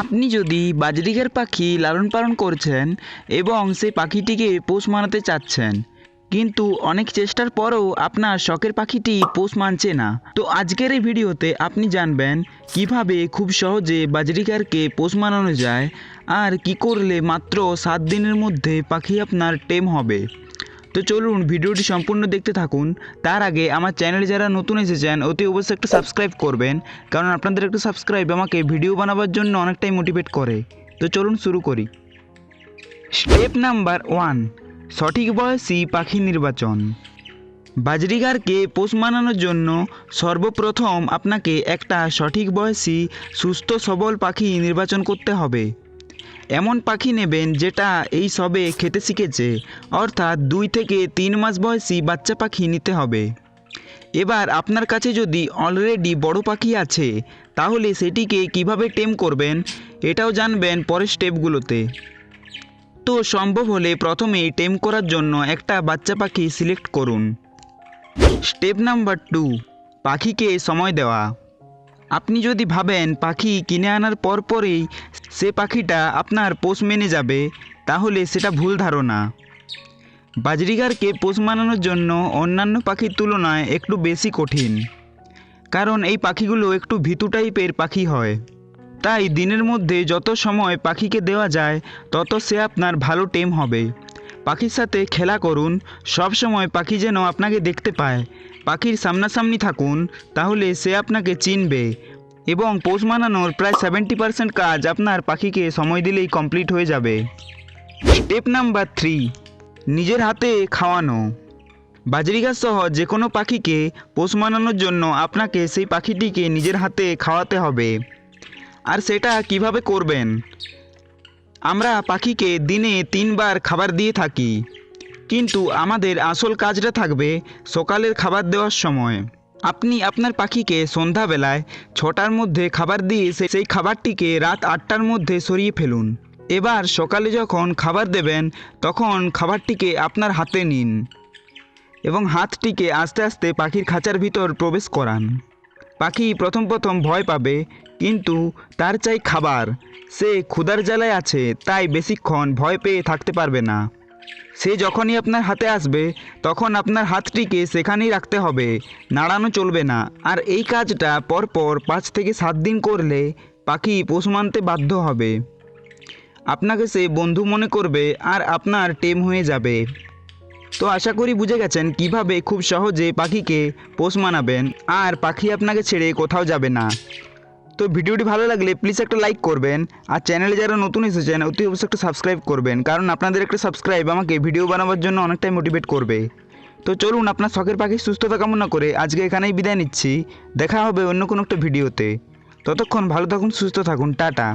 আপনি যদি বাজরিকার পাখি লালন পালন করছেন এবং সেই পাখিটিকে পোষ মানাতে চাচ্ছেন, কিন্তু অনেক চেষ্টার পরেও আপনার শখের পাখিটি পোষ মানছে না। তো আজকের এই ভিডিওতে আপনি জানবেন কীভাবে খুব সহজে বাজরিকারকে পোষ মানানো যায় আর কি করলে মাত্র সাত দিনের মধ্যে পাখি আপনার টেম হবে। তো চলুন ভিডিওটি সম্পূর্ণ দেখতে থাকুন। তার আগে আমার চ্যানেলে যারা নতুন এসেছেন, অতি অবশ্যই একটা সাবস্ক্রাইব করবেন, কারণ আপনাদের একটা সাবস্ক্রাইব আমাকে ভিডিও বানাবার জন্য অনেকটাই মোটিভেট করে। তো চলুন শুরু করি। স্টেপ নাম্বার ওয়ান সঠিক বয়সী পাখি নির্বাচন। বাজরিগারকে পোষ মানানোর জন্য সর্বপ্রথম আপনাকে একটা সঠিক বয়সী, সুস্থ, সবল পাখি নির্বাচন করতে হবে। এমন পাখি নেবেন যেটা এই সবে খেতে শিখেছে। অর্থাৎ দুই থেকে তিন মাস বয়সী বাচ্চা পাখি নিতে হবে। এবার আপনার কাছে যদি অলরেডি বড় পাখি আছে, তাহলে সেটিকে কীভাবে টেম করবেন, এটাও জানবেন পরের স্টেপগুলোতে তো সম্ভব হলে প্রথমেই টেম করার জন্য একটা বাচ্চা পাখি সিলেক্ট করুন। স্টেপ নাম্বার টু পাখিকে সময় দেওয়া। আপনি যদি ভাবেন পাখি কিনে আনার পরপরই সে পাখিটা আপনার পোষ মেনে যাবে, তাহলে সেটা ভুল ধারণা। বাজরিগারকে পোষ মানানোর জন্য অন্যান্য পাখির তুলনায় একটু বেশি কঠিন, কারণ এই পাখিগুলো একটু ভীতু টাইপের পাখি হয়। তাই দিনের মধ্যে যত সময় পাখিকে দেওয়া যায়, তত সে আপনার ভালো টেম হবে। পাখির সাথে খেলা করুন, সব সময় পাখি যেন আপনাকে দেখতে পায় পাখির সামনাসামনি থাকুন, তাহলে সে আপনাকে চিনবে। এবং পোষ মানানোর প্রায় সেভেন্টি পার্সেন্ট কাজ আপনার পাখিকে সময় দিলেই কমপ্লিট হয়ে যাবে। স্টেপ নাম্বার থ্রি নিজের হাতে খাওয়ানো। বাজরিগাছ সহ যে কোনো পাখিকে পোষ মানানোর জন্য আপনাকে সেই পাখিটিকে নিজের হাতে খাওয়াতে হবে। আর সেটা কীভাবে করবেন? আমরা পাখিকে দিনে তিনবার খাবার দিয়ে থাকি। কিন্তু আমাদের আসল কাজটা থাকবে সকালের খাবার দেওয়ার সময়। আপনি আপনার পাখিকে সন্ধ্যাবেলায় ছটার মধ্যে খাবার দিয়ে সেই খাবারটিকে রাত আটটার মধ্যে সরিয়ে ফেলুন। এবার সকালে যখন খাবার দেবেন, তখন খাবারটিকে আপনার হাতে নিন এবং হাতটিকে আস্তে আস্তে পাখির খাঁচার ভিতর প্রবেশ করান। পাখি প্রথম প্রথম ভয় পাবে, কিন্তু তার চাই খাবার। সে ক্ষুধার জ্বালায় আছে, তাই বেশিক্ষণ ভয় পেয়ে থাকতে পারবে না। সে যখনই আপনার হাতে আসবে, তখন আপনার হাতটিকে সেখানেই রাখতে হবে। নাড়ানো চলবে না। আর এই কাজটা পরপর পাঁচ থেকে সাত দিন করলে পাখি পোষ মানতে বাধ্য হবে। আপনাকে সে বন্ধু মনে করবে আর আপনার টেম হয়ে যাবে। তো আশা করি বুঝে গেছেন কীভাবে খুব সহজে পাখিকে পোষ মানাবেন। আর পাখি আপনাকে ছেড়ে কোথাও যাবে না। তো ভিডিওটি ভালো লাগলে প্লিজ একটা লাইক করবেন, আর চ্যানেলে যারা নতুন এসেছেন, অতি অবশ্যই একটা সাবস্ক্রাইব করবেন, কারণ আপনাদের একটা সাবস্ক্রাইব আমাকে ভিডিও বানাবার জন্য অনেকটাই মোটিভেট করবে। তো চলুন আপনার শখের পাখি সুস্থতা কামনা করে আজকে এখানেই বিদায় নিচ্ছি, দেখা হবে অন্য কোনো একটা ভিডিওতে ততক্ষণ ভালো থাকুন, সুস্থ থাকুন, টাটা।